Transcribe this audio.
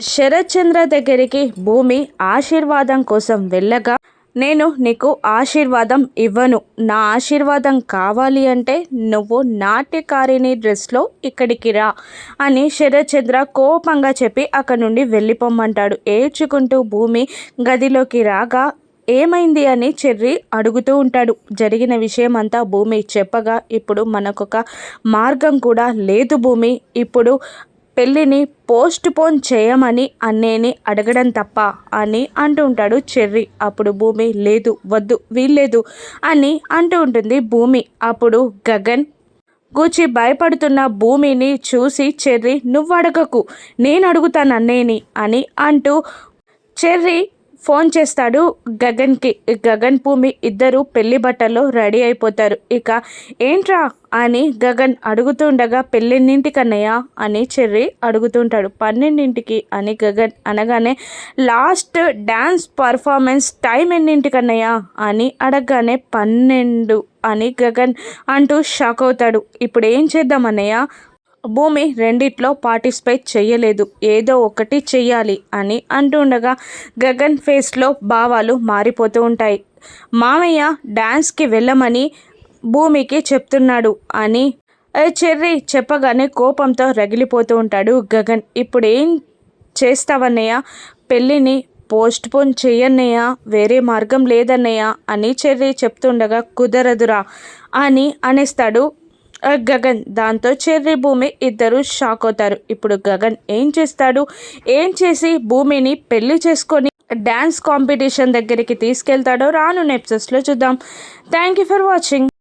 శరత్చంద్ర దగ్గరికి భూమి ఆశీర్వాదం కోసం వెళ్ళగా నేను నీకు ఆశీర్వాదం ఇవ్వను. నా ఆశీర్వాదం కావాలి అంటే నువ్వు నాట్యకారిణి డ్రెస్లో ఇక్కడికి రా అని శరత్చంద్ర కోపంగా చెప్పి అక్కడ నుండి వెళ్ళిపోమ్మంటాడు. ఏడ్చుకుంటూ భూమి గదిలోకి రాగా ఏమైంది అని చెర్రి అడుగుతూ ఉంటాడు. జరిగిన విషయం అంతా భూమి చెప్పగా ఇప్పుడు మనకొక మార్గం కూడా లేదు భూమి. ఇప్పుడు పెళ్ళిని పోస్ట్ పోన్ చేయమని అన్నేని అడగడం తప్ప అని అంటూ ఉంటాడు చెర్రి. అప్పుడు భూమి లేదు వద్దు వీల్లేదు అని అంటూ ఉంటుంది భూమి. అప్పుడు గగన్ గూచి భయపడుతున్న భూమిని చూసి చెర్రి నువ్వు అడగకు నేను అడుగుతాను అన్నేని అని అంటూ చెర్రి ఫోన్ చేస్తాడు. గగన్కి గగన్ భూమి ఇద్దరు పెళ్ళి బట్టల్లో రెడీ అయిపోతారు. ఇక ఏంట్రా అని గగన్ అడుగుతుండగా పెళ్ళిన్నింటికన్నయ్య అని చెర్రి అడుగుతుంటాడు. పన్నెండింటికి అని గగన్ అనగానే లాస్ట్ డ్యాన్స్ పర్ఫార్మెన్స్ టైం ఎన్నింటికన్నయ్యా? అని అడగగానే పన్నెండు అని గగన్ అంటూ షాక్ అవుతాడు. ఇప్పుడు ఏం చేద్దాం అన్నయ్య భూమి రెండిట్లో పార్టిసిపేట్ చేయలేదు ఏదో ఒకటి చెయ్యాలి అని అంటుండగా గగన్ ఫేస్లో భావాలు మారిపోతూ ఉంటాయి. మామయ్య డ్యాన్స్కి వెళ్ళమని భూమికి చెప్తున్నాడు అని. చెర్రీ చెప్పగానే కోపంతో రగిలిపోతూ ఉంటాడు గగన్. ఇప్పుడు ఏం చేస్తావన్నయ్య? పెళ్ళిని పోస్ట్ పోన్ చెయ్యన్నయ్య? వేరే మార్గం లేదన్నయ్య? అని చెర్రి చెప్తుండగా కుదరదురా అని అనేస్తాడు గగన్ దాంతో చెర్రి భూమి ఇద్దరు షాక్ అవుతారు. ఇప్పుడు గగన్ ఏం చేస్తాడు? ఏం చేసి భూమిని పెళ్ళి చేసుకొని డ్యాన్స్ కాంపిటీషన్ దగ్గరికి తీసుకెళ్తాడో రాను నెప్సెస్లో చూద్దాం. Thank you for watching.